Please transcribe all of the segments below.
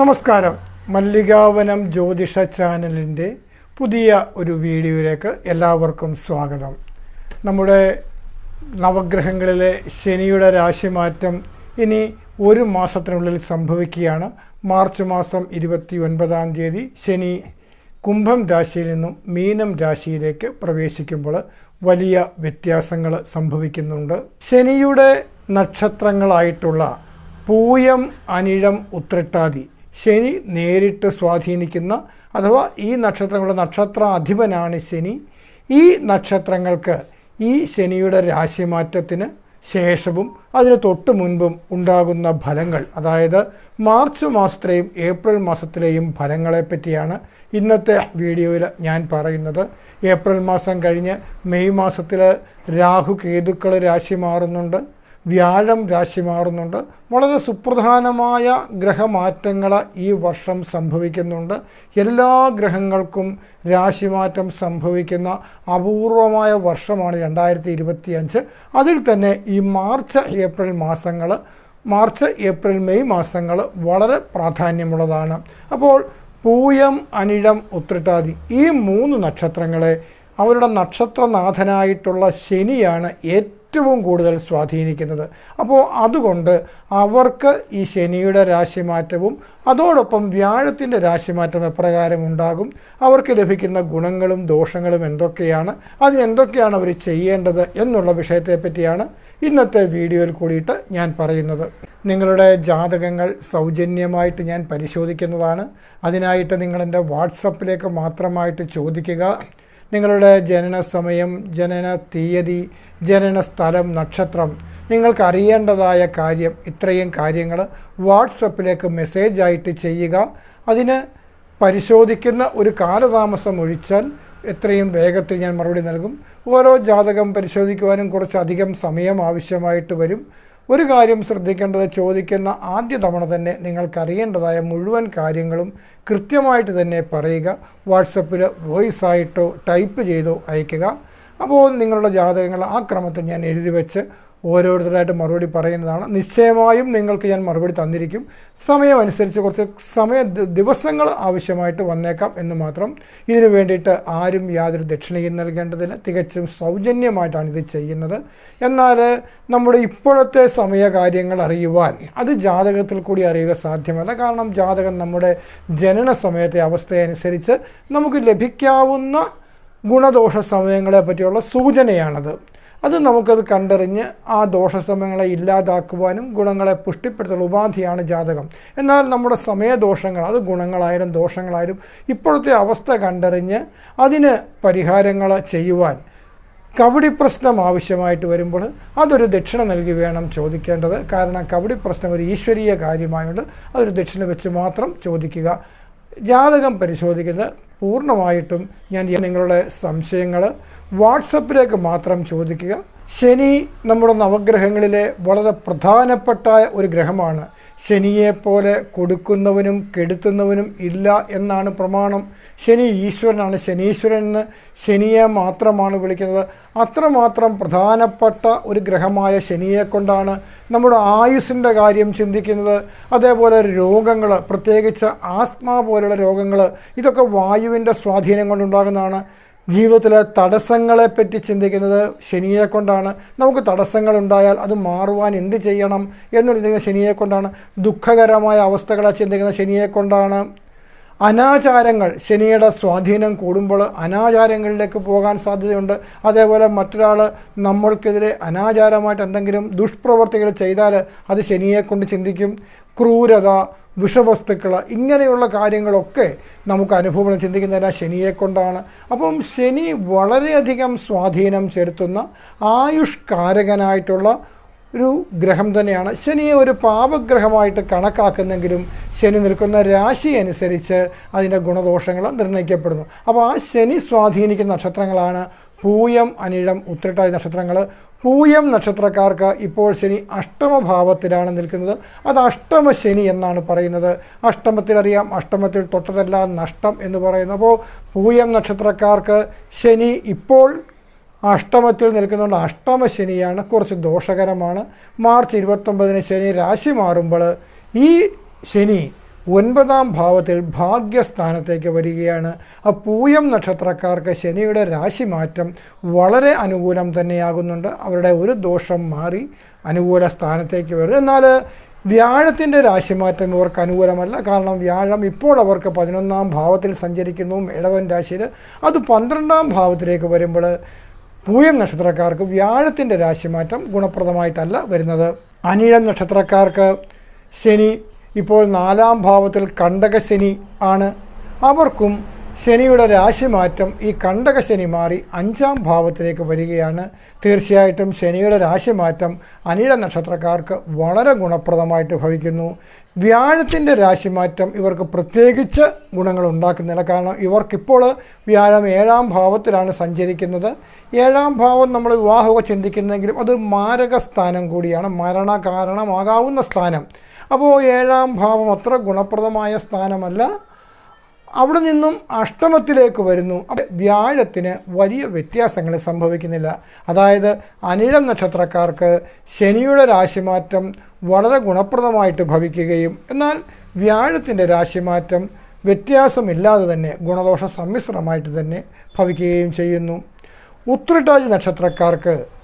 നമസ്കാരം. മല്ലികാവനം ജ്യോതിഷ ചാനലിന്റെ പുതിയ ഒരു വീഡിയോയിലേക്ക് എല്ലാവർക്കും സ്വാഗതം. നമ്മുടെ നവഗ്രഹങ്ങളിലെ ശനിയുടെ രാശിമാറ്റം ഇനി ഒരു മാസത്തിനുള്ളിൽ സംഭവിക്കുകയാണ്. മാർച്ച് മാസം ഇരുപത്തി ഒൻപതാം തീയതി ശനി കുംഭം രാശിയിൽ നിന്നും മീനം രാശിയിലേക്ക് പ്രവേശിക്കുമ്പോൾ വലിയ വ്യത്യാസങ്ങൾ സംഭവിക്കുന്നുണ്ട്. ശനിയുടെ നക്ഷത്രങ്ങളായിട്ടുള്ള പൂയം അനിഴം ഉത്രട്ടാതി ശനി നേരിട്ട് സ്വാധീനിക്കുന്ന അഥവാ ഈ നക്ഷത്രങ്ങളുടെ നക്ഷത്രാധിപനാണ് ശനി. ഈ നക്ഷത്രങ്ങൾക്ക് ഈ ശനിയുടെ രാശിമാറ്റത്തിന് ശേഷവും അതിന് തൊട്ട് മുൻപും ഉണ്ടാകുന്ന ഫലങ്ങൾ അതായത് മാർച്ച് മാസത്തിലെയും ഏപ്രിൽ മാസത്തിലെയും ഫലങ്ങളെ പറ്റിയാണ് ഇന്നത്തെ വീഡിയോയിൽ ഞാൻ പറയുന്നത്. ഏപ്രിൽ മാസം കഴിഞ്ഞ് മെയ് മാസത്തിൽ രാഹു കേതുക്കൾ രാശി മാറുന്നുണ്ട്. വ്യാഴം രാശി മാറുന്നുണ്ട്. വളരെ സുപ്രധാനമായ ഗ്രഹമാറ്റങ്ങൾ ഈ വർഷം സംഭവിക്കുന്നുണ്ട്. എല്ലാ ഗ്രഹങ്ങൾക്കും രാശിമാറ്റം സംഭവിക്കുന്ന അപൂർവമായ വർഷമാണ് രണ്ടായിരത്തി ഇരുപത്തി അഞ്ച് അതിൽ തന്നെ ഈ മാർച്ച് ഏപ്രിൽ മാസങ്ങൾ മാർച്ച് ഏപ്രിൽ മെയ് മാസങ്ങൾ വളരെ പ്രാധാന്യമുള്ളതാണ്. അപ്പോൾ പൂയം അനിഴം ഉത്രട്ടാതി ഈ മൂന്ന് നക്ഷത്രങ്ങളെ അവരുടെ നക്ഷത്രനാഥനായിട്ടുള്ള ശനിയാണ് ഏറ്റവും കൂടുതൽ സ്വാധീനിക്കുന്നത്. അപ്പോൾ അതുകൊണ്ട് അവർക്ക് ഈ ശനിയുടെ രാശിമാറ്റവും അതോടൊപ്പം വ്യാഴത്തിന്റെ രാശിമാറ്റം എപ്രകാരം ഉണ്ടാകും അവർക്ക് ലഭിക്കുന്ന ഗുണങ്ങളും ദോഷങ്ങളും എന്തൊക്കെയാണ് അതിനെന്തൊക്കെയാണ് അവർ ചെയ്യേണ്ടത് എന്നുള്ള വിഷയത്തെപ്പറ്റിയാണ് ഇന്നത്തെ വീഡിയോയിൽ കൂടിയിട്ട് ഞാൻ പറയുന്നത്. നിങ്ങളുടെ ജാതകങ്ങൾ സൗജന്യമായിട്ട് ഞാൻ പരിശോധിക്കുന്നതാണ്. അതിനായിട്ട് നിങ്ങളെന്റെ വാട്സപ്പിലേക്ക് മാത്രമായിട്ട് ചോദിക്കുക. നിങ്ങളുടെ ജനന സമയം ജനന തീയതി ജനന സ്ഥലം നക്ഷത്രം. നിങ്ങൾക്ക് അറിയേണ്ടതായ കാര്യം ഇത്രയും കാര്യങ്ങൾ വാട്സപ്പിലേക്ക് മെസ്സേജായിട്ട് ചെയ്യുക. അതിന് പരിശോധിക്കുന്ന ഒരു കാലതാമസം ഒഴിച്ചാൽ എത്രയും വേഗത്തിൽ ഞാൻ മറുപടി നൽകും. ഓരോ ജാതകം പരിശോധിക്കുവാനും കുറച്ചധികം സമയം ആവശ്യമായിട്ട് വരും. ഒരു കാര്യം ശ്രദ്ധിക്കേണ്ടത് ചോദിക്കുന്ന ആദ്യ തവണ തന്നെ നിങ്ങൾക്കറിയേണ്ടതായ മുഴുവൻ കാര്യങ്ങളും കൃത്യമായിട്ട് തന്നെ പറയുക. വാട്സപ്പിൽ വോയിസ് ആയിട്ടോ ടൈപ്പ് ചെയ്തോ അയയ്ക്കുക. അപ്പോൾ നിങ്ങളുടെ ജാതകങ്ങൾ ആ ക്രമത്തിൽ ഞാൻ എഴുതി വെച്ച് ഓരോരുത്തരായിട്ട് മറുപടി പറയുന്നതാണ്. നിശ്ചയമായും നിങ്ങൾക്ക് ഞാൻ മറുപടി തന്നിരിക്കും. സമയമനുസരിച്ച് കുറച്ച് സമയ ദിവസങ്ങൾ ആവശ്യമായിട്ട് വന്നേക്കാം എന്ന് മാത്രം. ഇതിനു വേണ്ടിയിട്ട് ആരും യാതൊരു ദക്ഷിണയും നൽകേണ്ടതില്ല. തികച്ചും സൗജന്യമായിട്ടാണ് ഇത് ചെയ്യുന്നത്. എന്നാൽ നമ്മുടെ ഇപ്പോഴത്തെ സമയ കാര്യങ്ങൾ അറിയുവാൻ അത് ജാതകത്തിൽ കൂടി അറിയുക സാധ്യമല്ല. കാരണം ജാതകം നമ്മുടെ ജനന സമയത്തെ അവസ്ഥയനുസരിച്ച് നമുക്ക് ലഭിക്കാവുന്ന ഗുണദോഷ സമയങ്ങളെ പറ്റിയുള്ള സൂചനയാണത്. അത് നമുക്കത് കണ്ടറിഞ്ഞ് ആ ദോഷസമയങ്ങളെ ഇല്ലാതാക്കുവാനും ഗുണങ്ങളെ പുഷ്ടിപ്പെടുത്തുന്ന ഉപാധിയാണ് ജാതകം. എന്നാൽ നമ്മുടെ സമയദോഷങ്ങൾ അത് ഗുണങ്ങളായാലും ദോഷങ്ങളായാലും ഇപ്പോഴത്തെ അവസ്ഥ കണ്ടറിഞ്ഞ് അതിന് പരിഹാരങ്ങൾ ചെയ്യുവാൻ കവടി പ്രശ്നം ആവശ്യമായിട്ട് വരുമ്പോൾ അതൊരു ദക്ഷിണ നൽകി വേണം ചോദിക്കേണ്ടത്. കാരണം കവടി പ്രശ്നം ഒരു ഈശ്വരീയ കാര്യമായതുകൊണ്ട് അതൊരു ദക്ഷിണ വെച്ച് മാത്രം ചോദിക്കുക. ജാതകം പരിശോധിക്കുന്നത് പൂർണമായിട്ടും ഞാൻ നിങ്ങളുടെ സംശയങ്ങൾ വാട്സപ്പിലേക്ക് മാത്രം ചോദിക്കുക. ശനി നമ്മുടെ നവഗ്രഹങ്ങളിലെ വളരെ പ്രധാനപ്പെട്ട ഒരു ഗ്രഹമാണ്. ശനിയെപ്പോലെ കൊടുക്കുന്നവനും കെടുത്തുന്നവനും ഇല്ല എന്നാണ് പ്രമാണം. ശനി ഈശ്വരനാണ്. ശനീശ്വരൻ എന്ന് ശനിയെ മാത്രമാണ് വിളിക്കുന്നത്. അത്രമാത്രം പ്രധാനപ്പെട്ട ഒരു ഗ്രഹമായ ശനിയെ കൊണ്ടാണ് നമ്മുടെ ആയുസിന്റെ കാര്യം ചിന്തിക്കുന്നത്. അതേപോലെ രോഗങ്ങൾ പ്രത്യേകിച്ച് ആസ്മ പോലുള്ള രോഗങ്ങൾ ഇതൊക്കെ വായുവിന്റെ സ്വാധീനം കൊണ്ടുണ്ടാകുന്നതാണ്. ജീവിതത്തിലെ തടസ്സങ്ങളെപ്പറ്റി ചിന്തിക്കുന്നത് ശനിയെ കൊണ്ടാണ് നമുക്ക് തടസ്സങ്ങൾ ഉണ്ടായാൽ അത് മാറുവാൻ എന്ത് ചെയ്യണം എന്ന് ചിന്തിക്കുന്നത് ശനിയെ കൊണ്ടാണ് ദുഃഖകരമായ അവസ്ഥകളെ ചിന്തിക്കുന്നത് ശനിയെ കൊണ്ടാണ് അനാചാരങ്ങൾ ശനിയുടെ സ്വാധീനം കൂടുമ്പോൾ അനാചാരങ്ങളിലേക്ക് പോകാൻ സാധ്യതയുണ്ട്. അതേപോലെ മറ്റൊരാൾ നമ്മൾക്കെതിരെ അനാചാരമായിട്ട് എന്തെങ്കിലും ദുഷ്പ്രവർത്തികൾ ചെയ്താൽ അത് ശനിയെ കൊണ്ട് ചിന്തിക്കും. ക്രൂരത വിഷവസ്തുക്കൾ ഇങ്ങനെയുള്ള കാര്യങ്ങളൊക്കെ നമുക്ക് അനുഭവം ചിന്തിക്കുന്നതിന് ശനിയെ കൊണ്ടാണ് അപ്പം ശനി വളരെയധികം സ്വാധീനം ചെലുത്തുന്ന ആയുഷ്കാരകനായിട്ടുള്ള ഒരു ഗ്രഹം തന്നെയാണ്. ശനിയെ ഒരു പാപഗ്രഹമായിട്ട് കണക്കാക്കുന്നെങ്കിലും ശനി നിൽക്കുന്ന രാശി അനുസരിച്ച് അതിന്റെ ഗുണദോഷങ്ങൾ നിർണയിക്കപ്പെടുന്നു. അപ്പോൾ ആ ശനി സ്വാധീനിക്കുന്ന നക്ഷത്രങ്ങളാണ് പൂയം അനിഴം ഉത്രട്ടാതി നക്ഷത്രങ്ങൾ പൂയം നക്ഷത്രക്കാർക്ക് ഇപ്പോൾ ശനി അഷ്ടമഭാവത്തിലാണ് നിൽക്കുന്നത്. അത് അഷ്ടമ ശനി എന്നാണ് പറയുന്നത്. അഷ്ടമത്തിൽ അറിയാം അഷ്ടമത്തിൽ തൊട്ടതെല്ലാം നഷ്ടം എന്ന് പറയുന്നു. അപ്പോൾ പൂയം നക്ഷത്രക്കാർക്ക് ശനി ഇപ്പോൾ അഷ്ടമത്തിൽ നിൽക്കുന്നുണ്ട്. അഷ്ടമ ശനിയാണ് കുറച്ച് ദോഷകരമാണ്. മാർച്ച് ഇരുപത്തൊമ്പതിന് ശനി രാശി മാറുമ്പോൾ ഈ ശനി ഒൻപതാം ഭാവത്തിൽ ഭാഗ്യസ്ഥാനത്തേക്ക് വരികയാണ്. ആ പൂയം നക്ഷത്രക്കാർക്ക് ശനിയുടെ രാശിമാറ്റം വളരെ അനുകൂലം തന്നെയാകുന്നുണ്ട്. അവരുടെ ഒരു ദോഷം മാറി അനുകൂല സ്ഥാനത്തേക്ക് വരും. എന്നാൽ വ്യാഴത്തിന്റെ രാശിമാറ്റം ഇവർക്ക് അനുകൂലമല്ല. കാരണം വ്യാഴം ഇപ്പോൾ അവർക്ക് പതിനൊന്നാം ഭാവത്തിൽ സഞ്ചരിക്കുന്നു ഇടവൻ രാശിയിൽ. അത് പന്ത്രണ്ടാം ഭാവത്തിലേക്ക് വരുമ്പോൾ പൂയം നക്ഷത്രക്കാർക്ക് വ്യാഴത്തിന്റെ രാശിമാറ്റം ഗുണപ്രദമായിട്ടല്ല വരുന്നത്. അനിഴം നക്ഷത്രക്കാർക്ക് ശനി ഇപ്പോൾ നാലാം ഭാവത്തിൽ കണ്ടകശനി ആണ്. അവർക്കും ശനിയുടെ രാശിമാറ്റം ഈ കണ്ടകശനി മാറി അഞ്ചാം ഭാവത്തിലേക്ക് വരികയാണ്. തീർച്ചയായിട്ടും ശനിയുടെ രാശിമാറ്റം അനിഴ നക്ഷത്രക്കാർക്ക് വളരെ ഗുണപ്രദമായിട്ട് ഭവിക്കുന്നു. വ്യാഴത്തിന്റെ രാശിമാറ്റം ഇവർക്ക് പ്രത്യേകിച്ച് ഗുണങ്ങൾ ഉണ്ടാക്കുന്നില്ല. കാരണം ഇവർക്കിപ്പോൾ വ്യാഴം ഏഴാം ഭാവത്തിലാണ് സഞ്ചരിക്കുന്നത്. ഏഴാം ഭാവം നമ്മൾ വിവാഹമൊക്കെ ചിന്തിക്കുന്നെങ്കിലും അത് മാരക സ്ഥാനം കൂടിയാണ്. മരണ കാരണമാകാവുന്ന സ്ഥാനം. അപ്പോൾ ഏഴാം ഭാവം അത്ര ഗുണപ്രദമായ സ്ഥാനമല്ല. അവിടെ നിന്നും അഷ്ടമത്തിലേക്ക് വരുന്നു. വ്യാഴത്തിന് വലിയ വ്യത്യാസങ്ങൾ സംഭവിക്കുന്നില്ല. അതായത് അനിഴം നക്ഷത്രക്കാർക്ക് ശനിയുടെ രാശിമാറ്റം വളരെ ഗുണപ്രദമായിട്ട് ഭവിക്കുകയും എന്നാൽ വ്യാഴത്തിന്റെ രാശിമാറ്റം വ്യത്യാസമില്ലാതെ തന്നെ ഗുണദോഷ സമ്മിശ്രമായിട്ട് തന്നെ ഭവിക്കുകയും ചെയ്യുന്നു. ഉത്രട്ടാജി നക്ഷത്രക്കാർക്ക്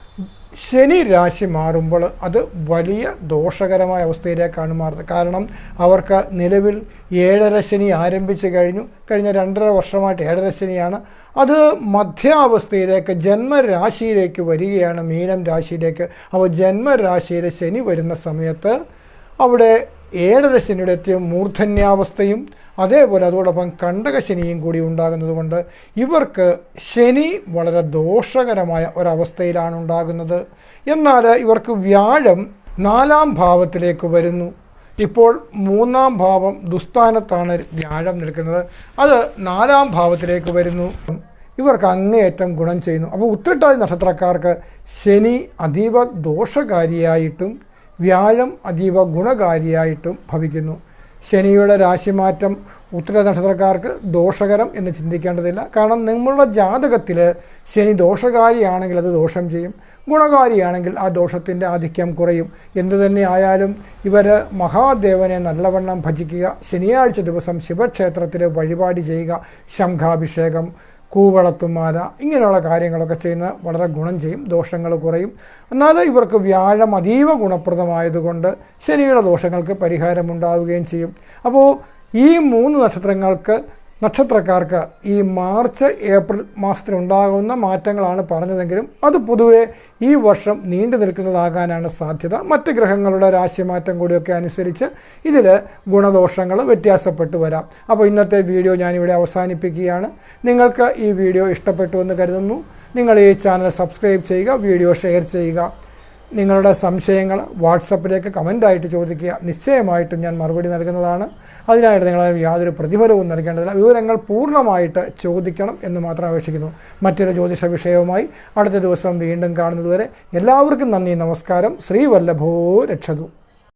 ശനി രാശി മാറുമ്പോൾ അത് വലിയ ദോഷകരമായ അവസ്ഥയിലേക്കാണ് മാറുന്നത്. കാരണം അവർക്ക് നിലവിൽ ഏഴര ശനി ആരംഭിച്ചു കഴിഞ്ഞു. കഴിഞ്ഞ രണ്ടര വർഷമായിട്ട് ഏഴര ശനിയാണ്. അത് മധ്യാവസ്ഥയിലേക്ക് ജന്മരാശിയിലേക്ക് വരികയാണ് മീനം രാശിയിലേക്ക്. അപ്പോൾ ജന്മരാശിയിലെ ശനി വരുന്ന സമയത്ത് അവിടെ ഏഴര ശനിയുടെ മൂർധന്യാവസ്ഥയും അതേപോലെ അതോടൊപ്പം കണ്ടകശനിയും കൂടി ഉണ്ടാകുന്നതുകൊണ്ട് ഇവർക്ക് ശനി വളരെ ദോഷകരമായ ഒരവസ്ഥയിലാണ് ഉണ്ടാകുന്നത്. എന്നാൽ ഇവർക്ക് വ്യാഴം നാലാം ഭാവത്തിലേക്ക് വരുന്നു. ഇപ്പോൾ മൂന്നാം ഭാവം ദുസ്ഥാനത്താണ് വ്യാഴം നിൽക്കുന്നത്. അത് നാലാം ഭാവത്തിലേക്ക് വരുന്നു. ഇവർക്ക് അങ്ങേയറ്റം ഗുണം ചെയ്യുന്നു. അപ്പോൾ ഉത്രട്ടാതി നക്ഷത്രക്കാർക്ക് ശനി അതീവ ദോഷകാരിയായിട്ടും വ്യാഴം അതീവ ഗുണകാരിയായിട്ടും ഭവിക്കുന്നു. ശനിയുടെ രാശിമാറ്റം ഉത്തര നക്ഷത്രക്കാർക്ക് ദോഷകരം എന്ന് ചിന്തിക്കേണ്ടതില്ല. കാരണം നിങ്ങളുടെ ജാതകത്തിൽ ശനി ദോഷകാരിയാണെങ്കിൽ അത് ദോഷം ചെയ്യും. ഗുണകാരിയാണെങ്കിൽ ആ ദോഷത്തിന്റെ ആധിക്യം കുറയും. എന്തു തന്നെ ആയാലും ഇവർ മഹാദേവനെ നല്ലവണ്ണം ഭജിക്കുക ശനിയാഴ്ച ദിവസം ശിവക്ഷേത്രത്തിൽ വഴിപാട് ചെയ്യുക ശംഖാഭിഷേകം കൂവളത്തുമാല ഇങ്ങനെയുള്ള കാര്യങ്ങളൊക്കെ ചെയ്യുന്ന വളരെ ഗുണം ചെയ്യും ദോഷങ്ങൾ കുറയും. എന്നാൽ ഇവർക്ക് വ്യാഴം അതീവ ഗുണപ്രദമായതുകൊണ്ട് ശനിയുടെ ദോഷങ്ങൾക്ക് പരിഹാരമുണ്ടാവുകയും ചെയ്യും. അപ്പോൾ ഈ മൂന്ന് നക്ഷത്രങ്ങൾക്ക് നക്ഷത്രക്കാർക്ക് ഈ മാർച്ച് ഏപ്രിൽ മാസത്തിലുണ്ടാകുന്ന മാറ്റങ്ങളാണ് പറഞ്ഞതെങ്കിലും അത് പൊതുവെ ഈ വർഷം നീണ്ടു നിൽക്കുന്നതാകാനാണ് സാധ്യത. മറ്റ് ഗ്രഹങ്ങളുടെ രാശിമാറ്റം കൂടിയൊക്കെ അനുസരിച്ച് ഇതിൽ ഗുണദോഷങ്ങൾ വ്യത്യാസപ്പെട്ടു വരാം. അപ്പോൾ ഇന്നത്തെ വീഡിയോ ഞാനിവിടെ അവസാനിപ്പിക്കുകയാണ്. നിങ്ങൾക്ക് ഈ വീഡിയോ ഇഷ്ടപ്പെട്ടു എന്ന് കരുതുന്നു. നിങ്ങൾ ഈ ചാനൽ സബ്സ്ക്രൈബ് ചെയ്യുക വീഡിയോ ഷെയർ ചെയ്യുക. നിങ്ങളുടെ സംശയങ്ങൾ വാട്സപ്പിലേക്ക് കമന്റായിട്ട് ചോദിക്കുക. നിശ്ചയമായിട്ടും ഞാൻ മറുപടി നൽകുന്നതാണ്. അതിനായിട്ട് നിങ്ങൾ യാതൊരു പ്രതിഫലവും നൽകേണ്ടതില്ല. വിവരങ്ങൾ പൂർണമായിട്ട് ചോദിക്കണം എന്ന് മാത്രം അപേക്ഷിക്കുന്നു. മറ്റൊരു ജ്യോതിഷ വിഷയവുമായി അടുത്ത ദിവസം വീണ്ടും കാണുന്നതുവരെ എല്ലാവർക്കും നന്ദി നമസ്കാരം. ശ്രീവല്ലഭോ രക്ഷതു.